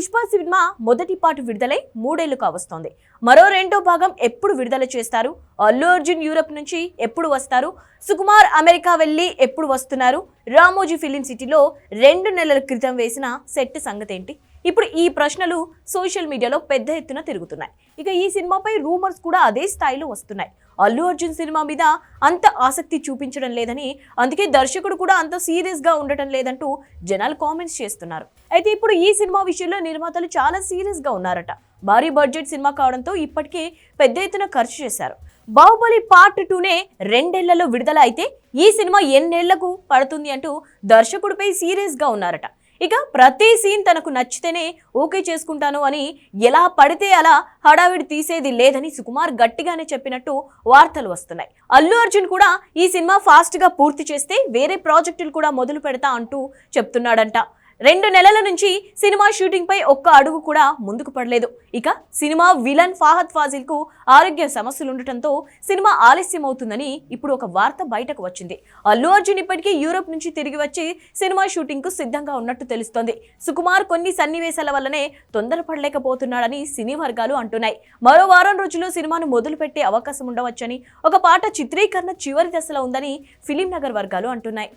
Pushpa cinema మొదటి పాటు విడుదలై మూడేళ్ళు కావస్తోంది. మరో రెండో భాగం ఎప్పుడు విడుదల చేస్తారు? అల్లు అర్జున్ యూరప్ నుంచి ఎప్పుడు వస్తారు? సుకుమార్ అమెరికా వెళ్ళి ఎప్పుడు వస్తున్నారు? రామోజీ ఫిలిం సిటీలో రెండు నెలల క్రితం వేసిన సెట్ సంగతి ఏంటి ఇప్పుడు ఈ ప్రశ్నలు సోషల్ మీడియాలో పెద్ద ఎత్తున తిరుగుతున్నాయి. ఇక ఈ సినిమాపై రూమర్స్ కూడా అదే స్థాయిలో వస్తున్నాయి. అల్లు అర్జున్ సినిమా మీద అంత ఆసక్తి చూపించడం లేదని అందుకే దర్శకుడు కూడా అంత సీరియస్గా ఉండటం లేదంటూ జనాలు కామెంట్స్ చేస్తున్నారు. అయితే ఇప్పుడు ఈ సినిమా విషయంలో నిర్మాతలు చాలా సీరియస్గా ఉన్నారట. భారీ బడ్జెట్ సినిమా కావడంతో ఇప్పటికే పెద్ద ఎత్తున ఖర్చు చేశారు. బాహుబలి పార్ట్ టూనే రెండేళ్ళలో విడుదల అయితే ఈ సినిమా ఎన్నేళ్ళకు పడుతుంది అంటూ దర్శకుడిపై సీరియస్గా ఉన్నారట. ఇక ప్రతి సీన్ తనకు నచ్చితేనే ఓకే చేసుకుంటాను అని ఎలా పడితే అలా హడావిడి తీసేది లేదని సుకుమార్ గట్టిగానే చెప్పినట్టు వార్తలు వస్తున్నాయి. అల్లు అర్జున్ కూడా ఈ సినిమా ఫాస్ట్గా పూర్తి చేస్తే వేరే ప్రాజెక్టులు కూడా మొదలు పెడతా అంటూ చెప్తున్నాడంట. రెండు నెలల నుంచి సినిమా షూటింగ్ పై ఒక్క అడుగు కూడా ముందుకు పడలేదు. ఇక సినిమా విలన్ ఫాహద్ ఫాజిల్కు ఆరోగ్య సమస్యలు ఉండటంతో సినిమా ఆలస్యం అవుతుందని ఇప్పుడు ఒక వార్త బయటకు వచ్చింది. అల్లు అర్జున్ ఇప్పటికీ యూరోప్ నుంచి తిరిగి వచ్చి సినిమా షూటింగ్కు సిద్ధంగా ఉన్నట్టు తెలుస్తోంది. సుకుమార్ కొన్ని సన్నివేశాల వల్లనే తొందరపడలేకపోతున్నాడని సినీ వర్గాలు అంటున్నాయి. మరో వారం రోజుల్లో సినిమాను మొదలు పెట్టే అవకాశం ఉండవచ్చని ఒక పాట చిత్రీకరణ చివరి దశలో ఉందని ఫిలిం నగర్ వర్గాలు అంటున్నాయి.